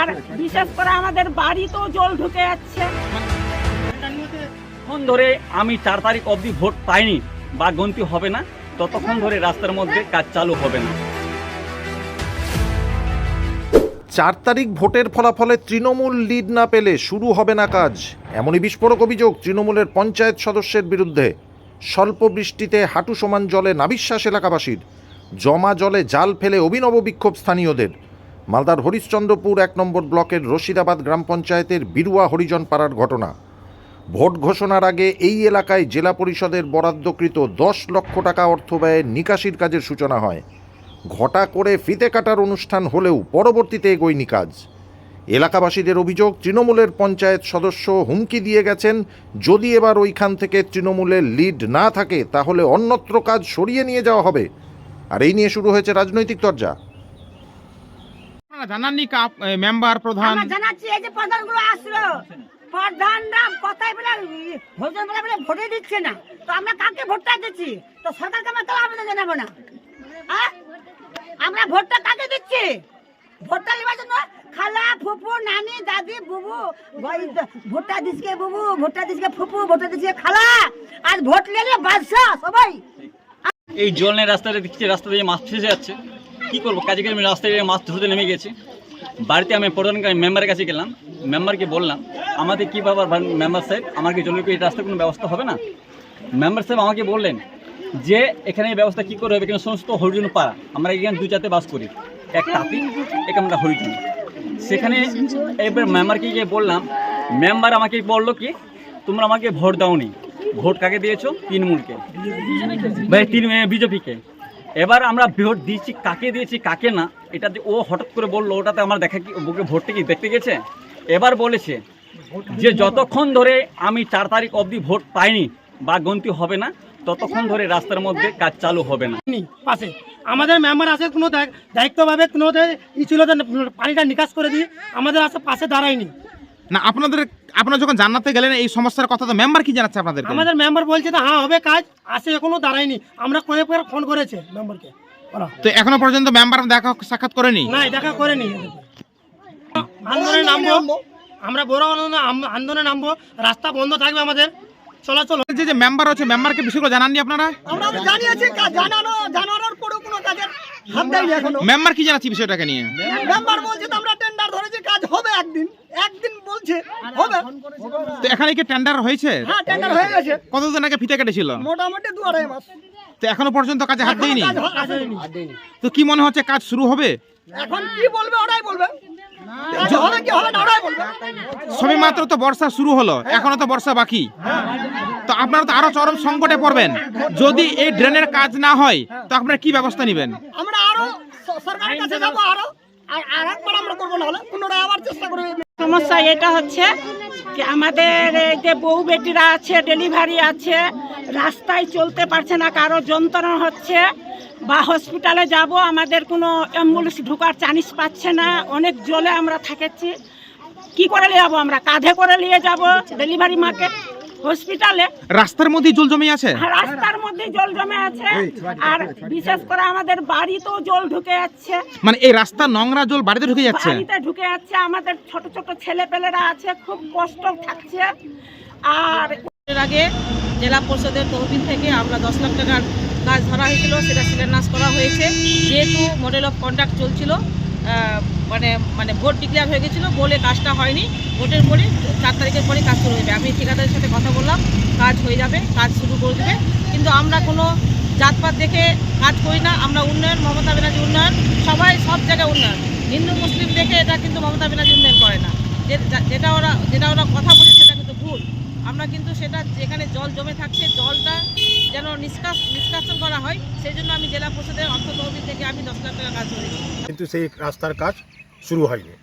আর বিশেষ করে আমাদের বাড়িতেও জল ঢুকে যাচ্ছে। যতক্ষণ ধরে আমি চার তারিখ অবধি ভোট পাইনি বা গন্তি হবে না ততক্ষণ ধরে রাস্তার মধ্যে কাজ চালু হবে না। চার তারিখ ভোটের ফলাফলে তৃণমূল লিড না পেলে শুরু হবে না কাজ। এমনই বিস্ফোরক অভিযোগ তৃণমূলের পঞ্চায়েত সদস্যের বিরুদ্ধে। স্বল্প বৃষ্টিতে হাঁটু সমান জলে নাবিশ্বাস এলাকাবাসীর। জমা জলে জাল ফেলে অভিনব বিক্ষোভ স্থানীয়দের। মালদার হরিশ্চন্দ্রপুর এক নম্বর ব্লকের রশিদাবাদ গ্রাম পঞ্চায়েতের বিরুয়া হরিজন পাড়ার ঘটনা। ভোট ঘোষণার আগে এই এলাকায় জেলা পরিষদের বরাদ্দকৃত দশ লক্ষ টাকা অর্থ ব্যয়ে নিকাশির কাজের সূচনা হয়। ঘটা করে ফিতে কাটার অনুষ্ঠান হলেও পরবর্তীতে এগোয়নি কাজ এলাকাবাসীদের অভিযোগ, তৃণমূলের পঞ্চায়েত সদস্য হুমকি দিয়ে গেছেন, যদি এবার ওইখান থেকে তৃণমূলের লিড না থাকে, তাহলে অন্যত্র কাজ সরিয়ে নিয়ে যাওয়া হবে। আর এই নিয়ে শুরু হয়েছে রাজনৈতিক আপনারা জানাননি মেম্বার প্রধান? জানাচ্ছি এই যে প্রধানগুলো আসলো। প্রধানরা কথাই বলে ভোজন বলে বলে ভোটে দিচ্ছে না। তো আমরা কাকে ভোটটা দিচ্ছি? তো সরকারকে আমরা কেন আবেদন জানাব না? আমরা ভোটটা কাকে দিচ্ছি? ভোটটা নেওয়ার জন্য খালা ফুপু নানি দাদি বুবু ভোটটা দিসকে বুবু ভোটটা দিসকে ফুপু ভোটটা দিসকে খালা। আর ভোট নিলে বাদশা সবাই। এই জল নিয়ে রাস্তাটা দেখছি রাস্তা দিয়ে মাছ ফেসে যাচ্ছে। কি করব? কাজে কাজে আমি রাস্তায় মাছ ধরতে নেমে গেছি। বাড়িতে আমি প্রধান মেম্বারের কাছে গেলাম। মেম্বারকে বললাম আমাদের কী ব্যাপার মেম্বার সাহেব? আমার কি এই রাস্তার কোনো ব্যবস্থা হবে না? মেম্বার সাহেব আমাকে বললেন যে এখানে এই ব্যবস্থা কী করে হবে? এখানে সমস্ত হরিজন পাড়া। আমরা এখানে দু চারটে বাস করি। এক তাঁতি এক আমরা হরিজন। সেখানে এবার মেম্বারকে গিয়ে বললাম মেম্বার আমাকে বলল কি তোমরা আমাকে ভোট দাওনি। ভোট কাকে দিয়েছ? তৃণমূলকে। ভাই তিন বিজেপিকে এবার আমরা ভোট দিয়েছি, কাকে দিয়েছি, কাকে না, এটা ও হঠাৎ করে বলল, ওটাতে আমার দেখা কি, বুকে ভোটটা কি দেখতে গেছে? এবার বলেছে যে যতক্ষণ ধরে আমি চার তারিখ অবধি ভোট পাইনি বা গন্তি হবে না, ততক্ষণ ধরে রাস্তার মধ্যে কাজ চালু হবে না। পাশে। আমাদের মেম্বার আছে, কোনো দায়- দায়িত্বভাবে কোনো ই ছিল পানিটা নিকাশ করে দিই, আমাদের আসে পাশে দাঁড়ায়নি। না আপনাদের আপনারা যখন জান্নাতে গেলেন এই সমস্যার কথা তো মেম্বার কি জানাচ্ছে আপনাদের আমাদের মেম্বার বলছে হ্যাঁ হবে কাজ আসে এখনও দাঁড়ায়নি। আমরা কয়েকবার ফোন করেছে মেম্বারকে ওরা তো এখনও পর্যন্ত মেম্বার দেখা সাক্ষাৎ করেনি? না দেখা করেনি। আন্দোলনে নামবো। আমরা বড় আন্দোলনে- আন্দোলনে নামবো। রাস্তা বন্ধ থাকবে আমাদের। চলাচল যে যে মেম্বার আছে মেম্বারকে বিষয়গুলো জানাননি আপনারা? আমরা জানিয়েছি জানানো জানানোর পরেও কোনো কাজের হাত দেয়নি এখনও। মেম্বার কি জানাচ্ছে বিষয়টাকে নিয়ে? মেম্বার বলছে আমরা টেন্ডার ধরেছি কাজ হবে একদিন তো এখানে কি টেন্ডার হয়েছে? হ্যাঁ টেন্ডার হয়ে গেছে। কতদিন আগে ফিতে কেটেছিল? মোটামুটি দু আড়াই মাস। তো এখনও পর্যন্ত কাজে হাত দেয়নি। তো কি মনে হচ্ছে কাজ শুরু হবে? এখন কি বলবে ওরাই বলবে। সবে মাত্র তো বর্ষা শুরু হলো এখনও তো বর্ষা বাকি। তো আপনারা তো আরও চরম সংকটে পড়বেন। যদি এই ড্রেনের কাজ না হয় তো আপনারা কি ব্যবস্থা নেবেন? আমরা আরও সরকারের কাছে যাব আরও। আর আর একবার আমরা করব না হলে পুনরায় আবার চেষ্টা করব। সমস্যা এটা হচ্ছে যে আমাদের যে বউ বেটিরা আছে ডেলিভারি আছে, রাস্তায় চলতে পারছে না, কারও যন্ত্রণা হচ্ছে, বা হসপিটালে যাব, আমাদের কোনো অ্যাম্বুলেন্স ঢুকার চান্স পাচ্ছে না, অনেক জলে আমরা থাকেছি। কি করে নিয়ে যাব আমরা? কাঁধে করে নিয়ে যাব ডেলিভারি মাকে? হসপিটালে। রাস্তার মধ্যে জল জমে আছে? রাস্তার মধ্যে জল জমে আছে। আর বিশেষ করে আমাদের বাড়িতেও জল ঢুকে যাচ্ছে। মানে এই রাস্তা নোংরা জল বাড়িতে ঢুকে যাচ্ছে? বাড়িতে ঢুকে যাচ্ছে। আমাদের ছোট ছোট ছেলে পেলেরা আছে খুব কষ্ট থাকছে। আর এর আগে জেলা পরিষদের তহবিল থেকে আমরা দশ লাখ টাকার কাজ ধরা হয়েছিল সেটা শিলান্যাস করা হয়েছে। যেহেতু মডেল অফ কন্ডাক্ট চলছিল মানে মানে ভোট ডিক্লেয়ার হয়ে গেছিল, বলে কাজটা হয়নি। ভোটের পরে চার তারিখের পরে কাজ শুরু হবে। আমি ঠিকাদারের সাথে কথা বললাম, কাজ হয়ে যাবে, কাজ শুরু করে দেবে। কিন্তু আমরা কোনো জাতপাত দেখে কাজ করি না। আমরা উন্নয়ন, মমতা ব্যানার্জি উন্নয়ন, সবাই সব জায়গায় উন্নয়ন। হিন্দু, মুসলিম দেখে এটা কিন্তু মমতা ব্যানার্জি উন্নয়ন করে না। যেটা ওরা যেটা ওরা কথা বলে সেটা কিন্তু ভুল। আমরা কিন্তু সেটা যেখানে জল জমে থাকছে, জলটা যেন নিষ্কাশ নিষ্কাশন করা হয়, সেই জন্য আমি জেলা পরিষদের অর্থ তহবিল থেকে আমি দশ লাখ টাকা কাজ করেছি কিন্তু সেই রাস্তার কাজ শুরু হয়নি।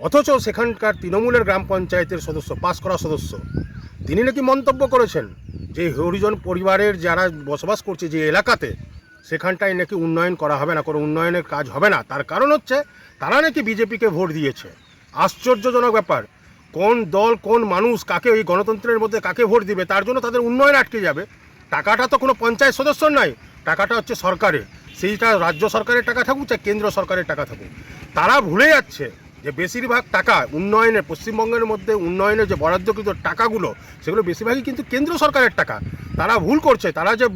অথচ সেখানকার তৃণমূলের গ্রাম পঞ্চায়েতের সদস্য পাস করা সদস্য, তিনি নাকি মন্তব্য করেছেন যে হরিজন পরিবারের যারা বসবাস করছে যে এলাকাতে, সেখানটায় নাকি উন্নয়ন করা হবে না, কোনো উন্নয়নের কাজ হবে না। তার কারণ হচ্ছে, তারা নাকি বিজেপিকে ভোট দিয়েছে। আশ্চর্যজনক ব্যাপার, কোন দল, কোন মানুষ, কাকে ওই গণতন্ত্রের মধ্যে কাকে ভোট দিবে, তার জন্য তাদের উন্নয়ন আটকে যাবে। টাকাটা তো কোনো পঞ্চায়েত সদস্য নয়, টাকাটা হচ্ছে সরকারের। সেইটা রাজ্য সরকারের টাকা থাকুক, চাই কেন্দ্র সরকারের টাকা থাকুক। তারা ভুলে যাচ্ছে যে বেশিরভাগ টাকা উন্নয়নের পশ্চিমবঙ্গের মধ্যে উন্নয়নের যে বরাদ্দকৃত টাকাগুলো, সেগুলো বেশিরভাগই কিন্তু কেন্দ্র সরকারের টাকা। তারা ভুল করছে, তারা যে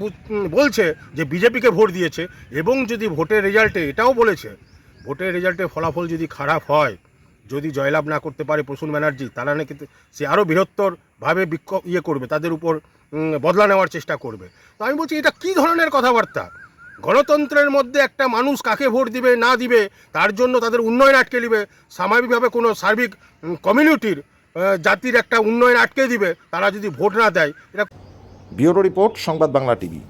বলছে যে বিজেপিকে ভোট দিয়েছে, এবং যদি ভোটের রেজাল্টে এটাও বলেছে, ভোটের রেজাল্টে ফলাফল যদি খারাপ হয়, যদি জয়লাভ না করতে পারে প্রসূন ব্যানার্জি, তারা নাকি সে আরও বৃহত্তরভাবে বিক্ষোভ ইয়ে করবে, তাদের উপর বদলা নেওয়ার চেষ্টা করবে। তো আমি বলছি, এটা কি ধরনের কথাবার্তা? গণতন্ত্রের মধ্যে একটা মানুষ কাকে ভোট দিবে, না দিবে, তার জন্য তাদের উন্নয়ন আটকে দিবে স্বাভাবিকভাবে কোনো সার্বিক কমিউনিটির জাতির একটা উন্নয়ন আটকে দিবে, তারা যদি ভোট না দেয়, এটা ব্যুরো রিপোর্ট, সংবাদ বাংলা টিভি।